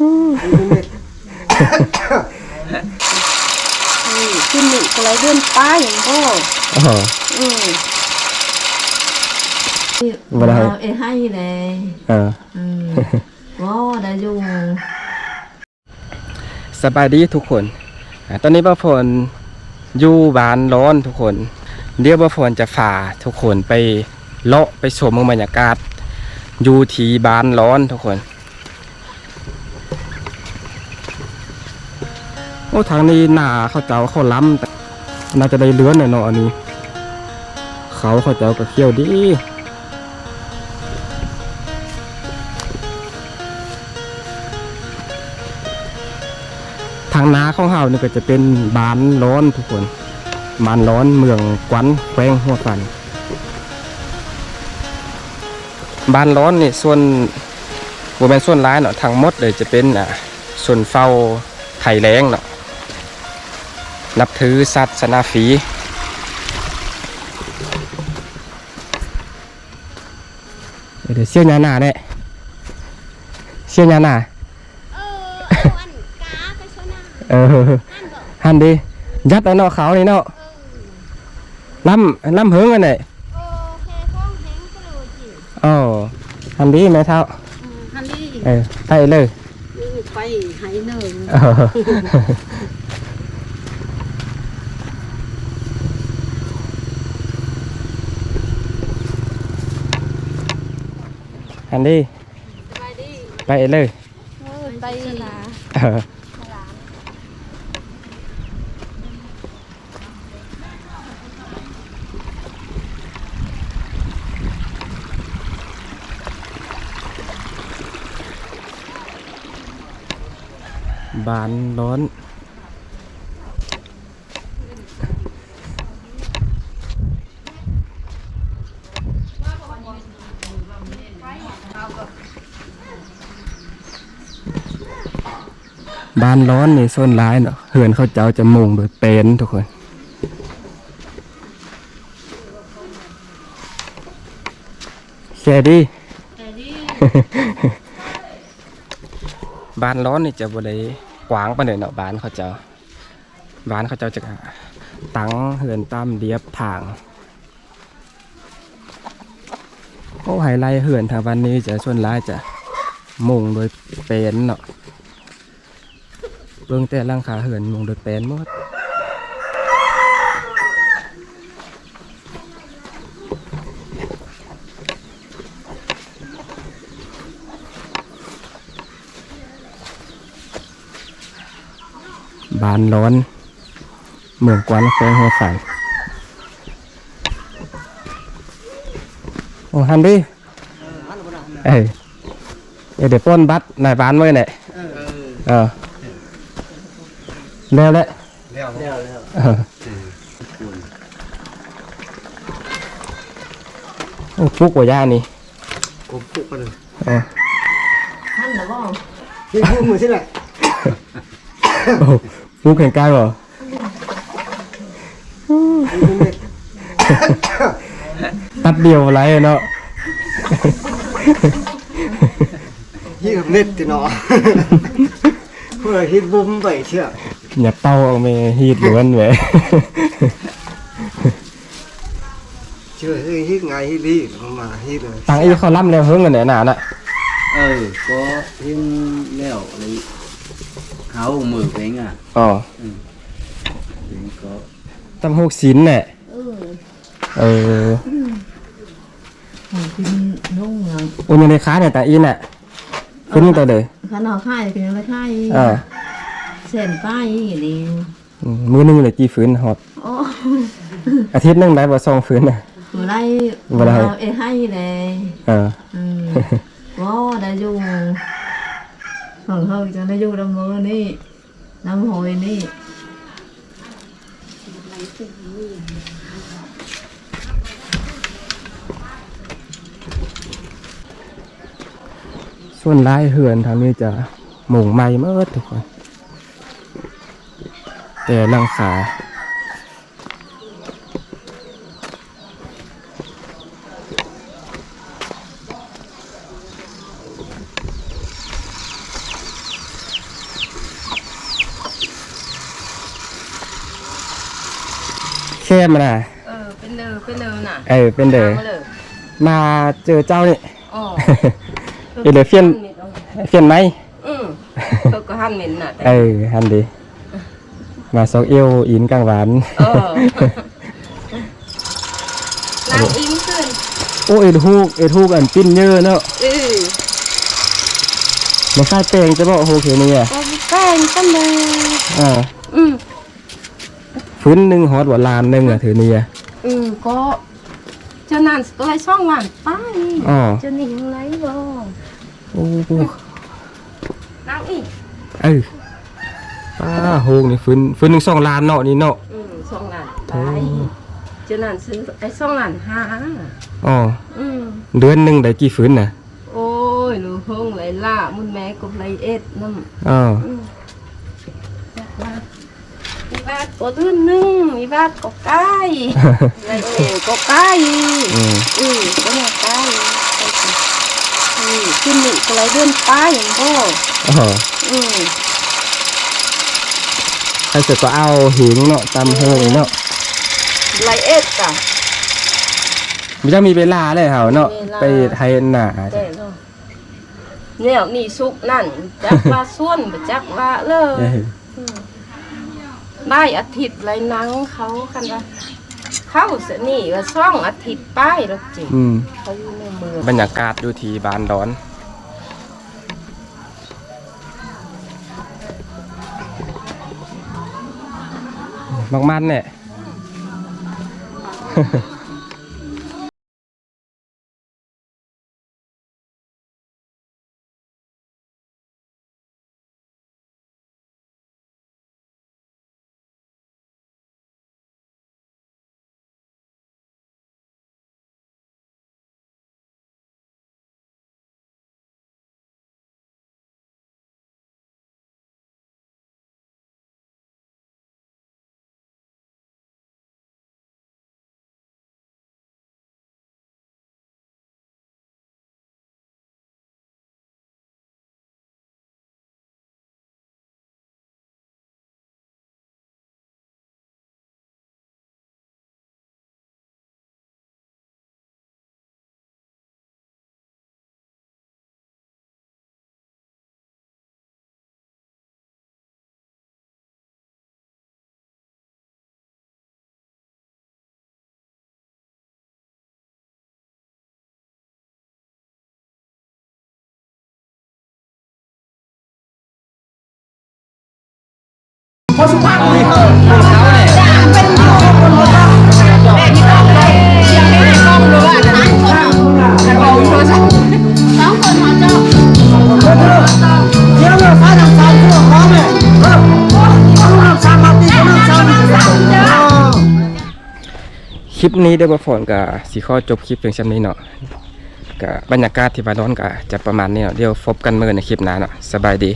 นี่ขึ้นหนึ่งอะไรเดือนป้าอย่างพ่ออ๋ออืมบ่ได้เอาเอ้ให้เลยเอออืมว้าได้อยู่สบายดีทุกคนอ่าตอนนี้ป้าฝนอยู่บ้านร้อนทุกคน เดี๋ยวป้าฝนจะฝ่าทุกคนไปเลาะไปชมบรรยากาศอยู่ที่บ้านร้อนทุกคน โอ้ทางนี้หนาเขาเจ้าเขาล้ำน่าจะได้เลื้อนหน่อยเนาะอันนี้ เขาเขาเจ้าก็เขี้ยวดีทางนาของเฮานี่ก็จะเป็นบ้านร้อนทุกคนบ้านร้อนเมืองกวนแขวงหัวฟันบ้านร้อนนี่ส่วนบ่แม่นส่วนร้ายเนาะทั้งมดเลยจะเป็นอ่าส่วนเฝ้าไถแรงเนาะ นับถือศาสนาฝีเดี๋ยวเสี่ยวหน้าหน้าเนี่ยเสี่ยวหน้าหน้าเออเอาอันกาไปชนะเออนั่นบอกหันดียัดเอาเนาะเขานี่เนาะเออล้ำล้ำเหิงกันเลยโอเคข้องแหงก็เลยจิอ๋อหันดีแม่เท่าอืมฮันนี่เออไปเลยไปหายหนึ่ง อันดีสบายดีไปเลยไปนะเออบานร้อน บ้านร้อนนี่ส่วนร้ายเนาะเหือนเขาเจ้าจะมุงโดยเป็นทุกคน แค่ดีแต่ดีบ้านร้อนนี่จะบริกว้างปานใดเนาะบ้านเขาเจ้าบ้านเขาเจ้าจะตั้งเหือนตามเดียบทาง โอ้ไฮไลท์เหือนทางวันนี้จะส่วนร้ายจะมุงโดยเป็นเนาะเบื้องแต่ร่างขาเหือนมุงโดยเป็นหมดบ้านร้อน เมืองกวนแขวงหัวฝัน โอ้ฮันดี้เอ้ยเอ้ยเดี๋ยวปล้นบัตรนายบ้านไว้เนี่ยเออแล้ว ตัดเดียวอะไรเนาะยี่กับเน็ตติเนาะเพื่อฮิตบุ้มไปเชื่ออย่าเต้าเอาไปฮีดล้วนเว้ยเชื่อเฮ้ยฮิตไงฮิตดีมันมาฮิตเลยตังอีเขาล่ำแล้วเฮิงกันเนี่ยหนาน่ะเออ có thêm leo lấy háo mở cái à อ๋อ thì có ตำหกสินเนี่ยเออเออของ กินนุ่งอย่างอุ้ยยังในค้าเนี่ยแต่อีน่ะขึ้นตัวเลยขนาดค่ายเป็นอะไรค่ายเออเส้นป้ายอย่างนี้อืมมือหนึงเลยกี่ฝืนหอดโอ้อาทิตย์หนึงได้บ่สองฝืนน่ะบ่ได้บ่ได้เอาเอ้ให้เลยเอออืมว้าได้อยู่ของเขาจะได้อยู่ลำมือนี่ลำหอยนี่ ส่วนลายเหือนทางนี้จะหมุงไม่เมื่อทุกคนแต่ลังสาแค่มาน่ะ เออ เป็นเนอเป็นเนอน่ะเออ เป็นเดอมาเจอเจ้านี่ อ๋อ เดี๋ยวเฟียนเฟียนไหมอืมเออก็หันเหม็นน่ะเออฮันดีมาซอกเอวอินกลางหวานเออนางอิงขึ้นโอ้เอ็ดฮูกเอ็ดฮูกอันปิ้นเยอะเนาะเออมาค่ายแปลงจะบอกโอเคนี่อะโอ้ยแป้งกันเลยอ่าอืมฟื้นหนึ่งฮอตว่าลานหนึ่งอะถือนี่อะอืมก็จะนานตัวช่องหวานป้ายอ๋อจะหนียังไงบ่ เออป้าโฮกนี่ฟื้นฟื้นหนึ่งสองล้านเนาะนี่เนาะอืมช่องหลานไปจะนานซื้อไอ้ช่องหลานห้าอ๋ออืมเดือนหนึ่งได้กี่ฟื้นน่ะ โอ้ยหนูเพิ่งไหลล่ามุนแม่กับไหลเอ็ดน้ำอ๋อมีบาทตัวลื่นหนึ่งมีบาทก็ใกล้ไรเอ๋ก็ใกล้อืมอืมก็มาใกล้ อืมขึ้นหนึ่งก็ไรเดือนป้ายอย่างพ่ออ๋ออืมใครเสร็จก็เอาหิงเนาะตำเฮยเนาะไรเอ็ดกะมันจะมีเวลาเลยเหรอเนาะเวลาไปไทยหนาแต่เนาะเนี่ยนี่ซุกนั่นจักว่าส่วนบ่จักว่าเลเอยอได้อาทิตย์ไรนังเขาคันว่า เข้าสนี่ก็ซ่องอาทิตย์ป้ายแล้วจริงอืมเขาอยู่ในเมืองบรรยากาศอยู่ที่บานดอน มากมันเนี่ย คลิปนี้ได้บทฝนกับสีข้อจบคลิปเพียงชั้นนี้เนาะกับบรรยากาศที่บาดอนกับจะประมาณนี้เนาะเดี๋ยวพบกันเมื่อในคลิปหน้าเนาะสบายดี